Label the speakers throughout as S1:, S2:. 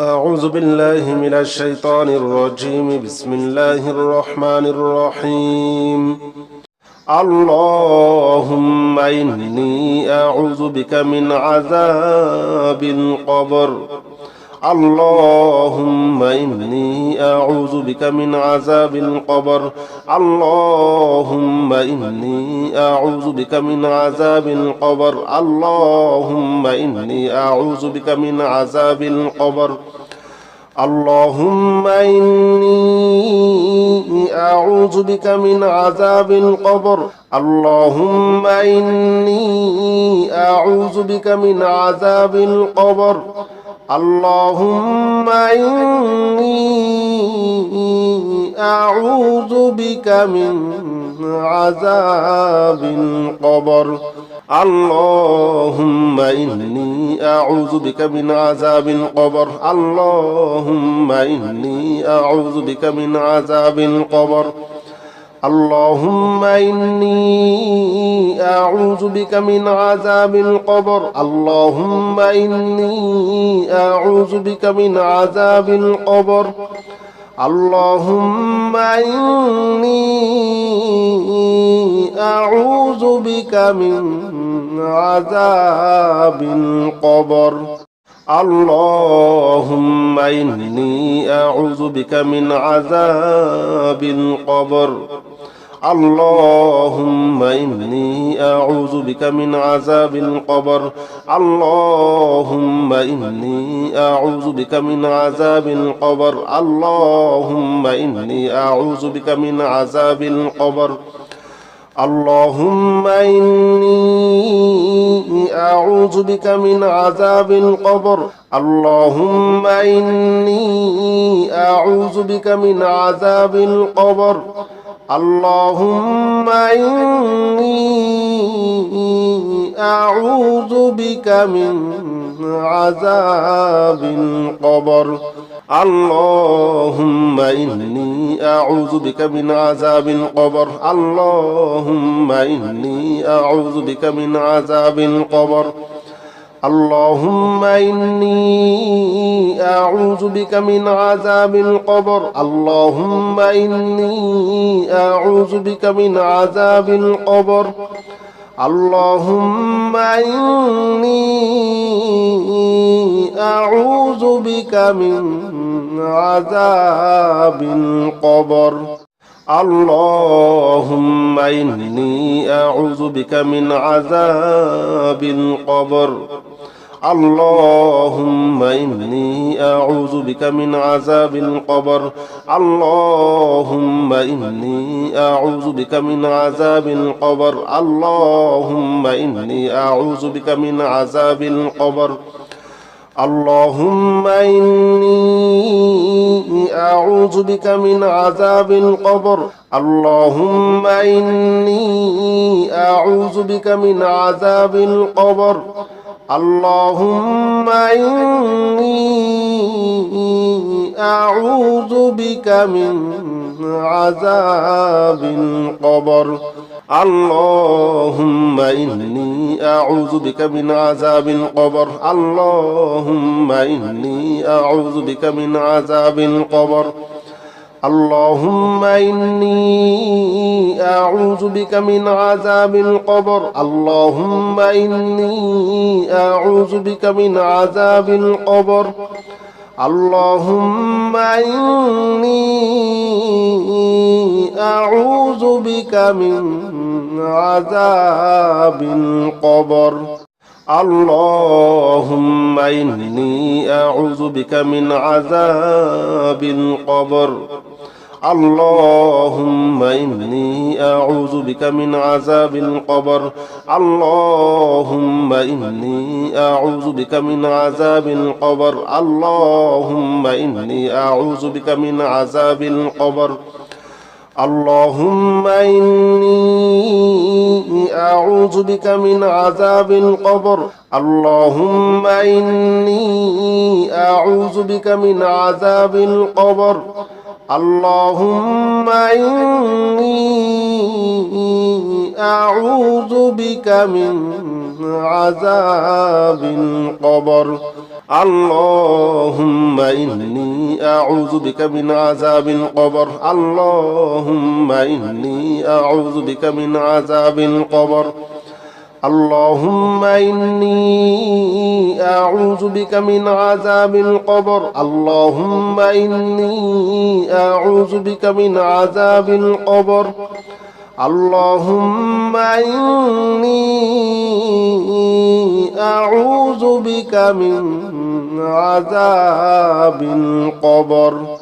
S1: أعوذ بالله من الشيطان الرجيم. بسم الله الرحمن الرحيم. اللهم إني أعوذ بك من عذاب القبر. اللهم إني أعوذ بك من عذاب القبر. اللهم إني أعوذ بك من عذاب القبر. اللهم إني أعوذ بك من عذاب القبر. اللهم إني أعوذ بك من عذاب القبر. اللهم إني أعوذ بك من عذاب القبر. اللهم إني أعوذ بك من عذاب القبر. اللهم إني أعوذ بك من عذاب القبر. اللهم إني أعوذ بك من عذاب القبر. اللهم إني أعوذ بك من عذاب القبر. اللهم إني أعوذ بك من عذاب القبر. اللهم إني أعوذ بك من عذاب القبر. اللهم إني أعوذ بك من عذاب القبر. اللهم إني أعوذ بك من عذاب القبر. اللهم إني أعوذ بك من عذاب القبر. اللهم إني أعوذ بك من عذاب القبر. اللهم إني أعوذ بك من عذاب القبر. اللهم إني أعوذ بك من عذاب القبر. اللهم إني أعوذ بك من عذاب القبر. اللهم إني أعوذ بك من عذاب القبر. اللهم إني أعوذ بك من عذاب القبر. اللهم إني أعوذ بك من عذاب القبر. اللهم إني أعوذ بك من عذاب القبر. اللهم إني أعوذ بك من عذاب القبر. اللهم إني أعوذ بك من عذاب القبر. اللهم إني أعوذ بك من عذاب القبر. اللهم إني أعوذ بك من عذاب القبر. اللهم إني أعوذ بك من عذاب القبر. اللهم إني أعوذ بك من عذاب القبر. اللهم إني أعوذ بك من عذاب القبر. اللهم إني أعوذ بك من عذاب القبر. اللهم إني أعوذ بك من عذاب القبر. اللهم إني أعوذ بك من عذاب القبر. اللهم إني أعوذ بك من عذاب القبر. اللهم إني أعوذ بك من عذاب القبر. اللهم إني أعوذ بك من عذاب القبر. اللهم إني أعوذ بك من عذاب القبر. اللهم إني أعوذ بك من عذاب القبر. اللهم إني أعوذ بك من عذاب القبر. اللهم إني أعوذ بك من عذاب القبر. اللهم إني أعوذ بك من عذاب القبر. اللهم إني أعوذ بك من عذاب القبر. اللهم إني أعوذ بك من عذاب القبر. اللهم إني أعوذ بك من عذاب القبر. اللهم إني أعوذ بك من عذاب القبر. اللهم إني أعوذ بك من عذاب القبر اللهم إني أعوذ بك من عذاب القبر اللهم إني أعوذ بك من عذاب القبر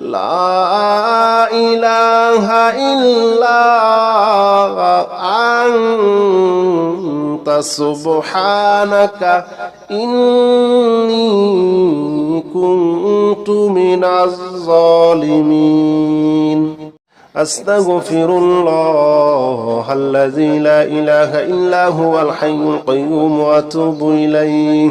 S1: لا إله إلا أنت سبحانك إني كنت من الظالمين أستغفر الله الذي لا إله إلا هو الحي القيوم وأتوب إليه